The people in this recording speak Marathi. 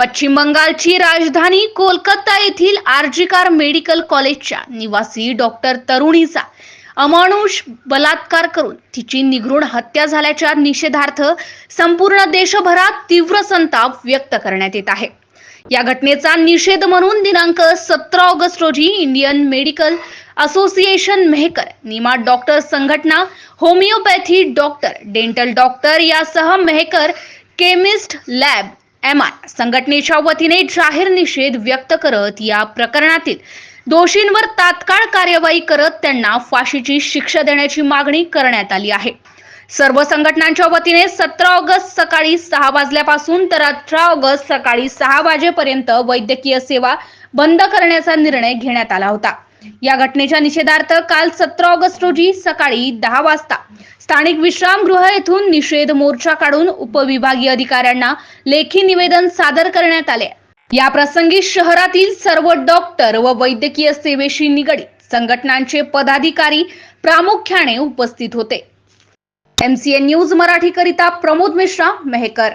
पश्चिम बंगालची राजधानी कोलकाता येथील आर्जिकार मेडिकल कॉलेजच्या निवासी डॉक्टर तरुणीचा अमानुष बलात्कार करून तिची निघृण हत्या झाल्याच्या निषेधार्थ संपूर्ण देशभरात तीव्र संताप व्यक्त करण्यात येत आहे. या घटनेचा निषेध म्हणून दिनांक सतरा ऑगस्ट रोजी Indian medical association Mehkar Nima doctor संघटना होमिओपॅथी डॉक्टर डेंटल डॉक्टर यासह Mehkar chemist lab M I संघटनेच्या वतीने जाहीर निषेध व्यक्त करत या प्रकरणातील दोषींवर तात्काळ कार्यवाही करत त्यांना फाशीची शिक्षा देण्याची मागणी करण्यात आली आहे. सर्व संघटनांच्या वतीने सतरा ऑगस्ट सकाळी सहा वाजल्यापासून तर अठरा ऑगस्ट सकाळी सहा वाजेपर्यंत वैद्यकीय सेवा बंद करण्याचा निर्णय घेण्यात आला होता. या घटनेच्या निषेधार्थ काल सतरा ऑगस्ट रोजी सकाळी दहा वाजता स्थानिक विश्रामगृह येथून निषेध मोर्चा काढून उपविभागीय अधिकाऱ्यांना लेखी निवेदन सादर करण्यात आले. या प्रसंगी शहरातील सर्व डॉक्टर व वैद्यकीय सेवेशी निगडीत संघटनांचे पदाधिकारी प्रामुख्याने उपस्थित होते. एमसीएन न्यूज मराठी करिता प्रमोद मिश्रा मेहकर.